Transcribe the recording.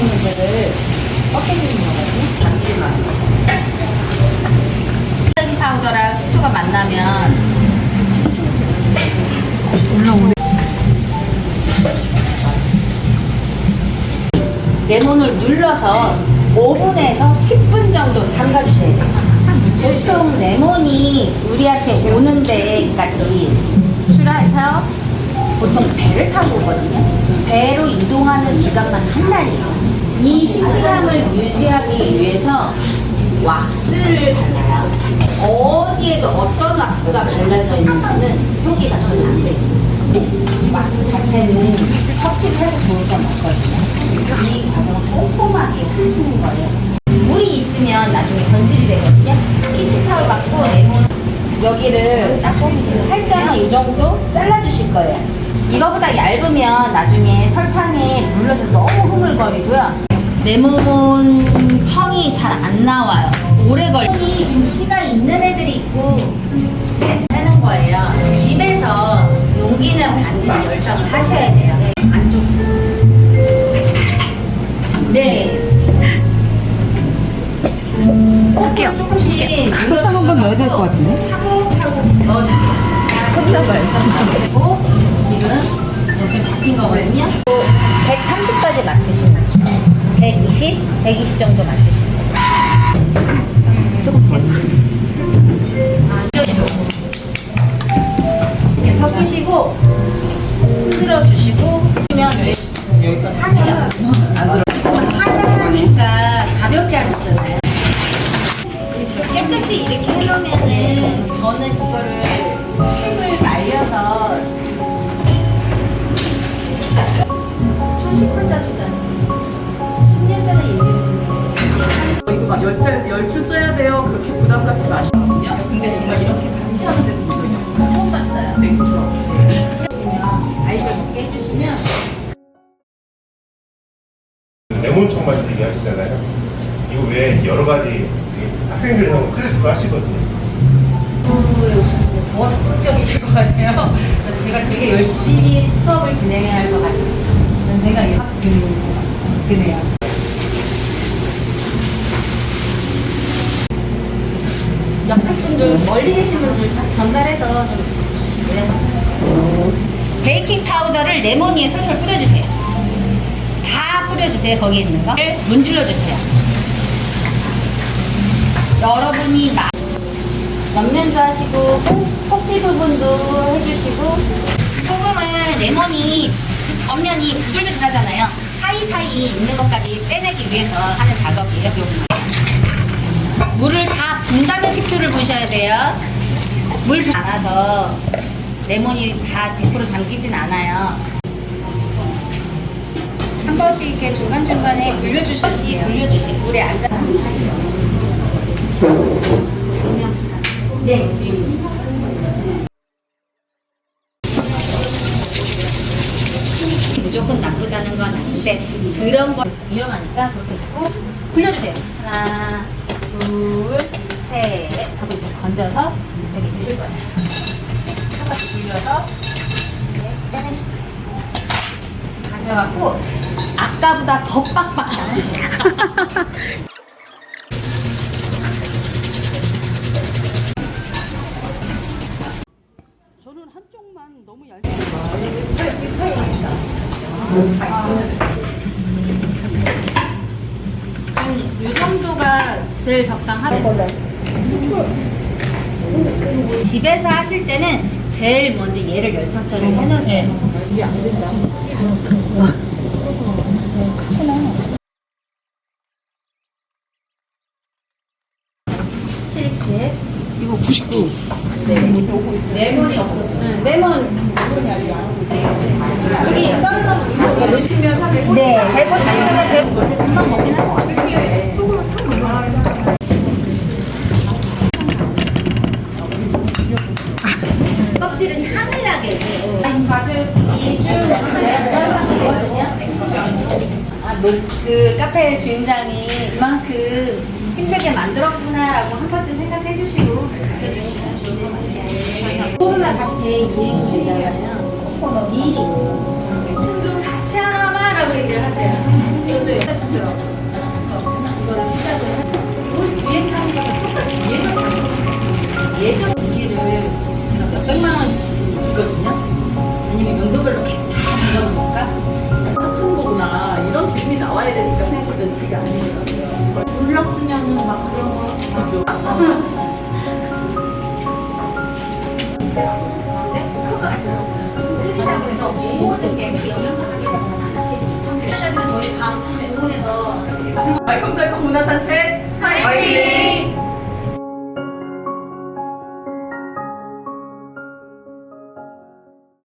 있는 데를 꺾여주는 거거든요. 잠시만. 스 파우더랑 식초가 만나면 올라오네. 레몬을 눌러서 5분에서 10분 정도 담가주셔야 돼요. 보통 레몬이 우리한테 오는 데까지 그러니까 보통 배를 타고 오거든요. 배로 이동하는 기간만 한 달이에요. 이 시시감을 유지하기 위해서 왁스를 발라요. 어디에도 어떤 왁스가 발라져 있는지는 표기가 전혀 안 돼 있어요. 왁스 자체는 섭취를 해서 좋을 건 없거든요. 이 과정을 꼼꼼하게 하시는 거예요. 물이 있으면 나중에 변질이 되거든요. 키친타올 갖고 레몬 여기를 살짝 이 정도 잘라주실 거예요. 이거보다 얇으면 나중에 설탕에 물러서 너무 흐물거리고요. 레몬 청이 잘 안 나와요. 오래 걸리. 지금 씨가 있는 애들이 있고 하는 거예요. 집에서 용기는 반드시 열정을 하셔야 돼요. 안쪽. 네. 할게요. 조금씩 설탕 한번 넣어야 될 것 같은데? 차곡차곡 넣어주세요. 자, 크기가 열정 잡으시고 정 잡힌 거거든요. 130까지 맞추시면 돼요. 120, 120 정도 맞추시면 돼요. 이렇게 섞으시고 흔들어 주시고 그러면 산이요. 지금 하나니까 가볍게 하셨잖아요. 깨끗이 이렇게 해놓으면은 저는 이거를 열자리에서 열줄 써야 돼요. 그렇게 부담 갖지 마시거든요. 근데 정말 이렇게 같이 하는 데는 본 적이 없어요. 처음 봤어요. 네, 그죠. 해주시면 알걸 먹게 해주시면 레몬청 맛 얘기하시잖아요. 이거 외에 여러 가지 학생들이 하고 클래스로 하시거든요. 오시는 게더 적극적이실 것 같아요. 그래서 제가 되게 열심히 수업을 진행해야 할 것 같은 생각이 확 드는- 드네요. 옆에 분들, 멀리 계신 분들 자- 전달해서 좀 주시고요. 베이킹 파우더를 레몬 위에 솔솔 뿌려주세요. 다 뿌려주세요. 거기 있는 거. 문질러주세요. 여러분이 마- 옆면도 하시고 꼭- 꼭지 부분도 해주시고 소금은 레몬이 겉면이 부들부들하잖아요. 사이사이 있는 것까지 빼내기 위해서 하는 작업이에요. 요 물을 다 분다는 식초를 부으셔야 돼요. 물 많아서 레몬이 다 100% 잠기진 않아요. 한 번씩 이렇게 중간중간에 굴려주시면 굴려주시고 물에 앉아 네. 무조건 나쁘다는 건 아닌데 그런 거 위험하니까 그렇게 자꾸 굴려주세요. 하나, 둘, 셋 건져서 여기 드실 거예요. 굴려서 이렇게 빼내실 거예요. 가셔갖고 아까보다 더 빡빡 드세요. 저는 한쪽만 너무 얇게 이 정도가 제일 적당하죠. 집에서 하실 때는 제일 먼저 얘를 열탕 처리를 해놓으세요. 칠십. 이거 99. 네. 레몬이 없었어. 응, 레몬. 저기 썰어 넣으시면 네, 150g에 100. 금방 먹긴 할것 같아요. 그 카페 주인장이 이만큼 힘들게 만들었구나라고 한 번쯤 생각해 주시고 드셔주시면 좋을 것 같아요. 코로나 다시 대유행이잖아요. 미리. 좀 같이 하나마라고 얘기를 하세요. 저쪽. 그 써야 되니까 생각보다 그게 아니더라고요. 몰랐으면은 막 그런 거. 그래서 모든 게 영양사가 저희 방 공원에서 말콤달콤 문화산책 파이팅!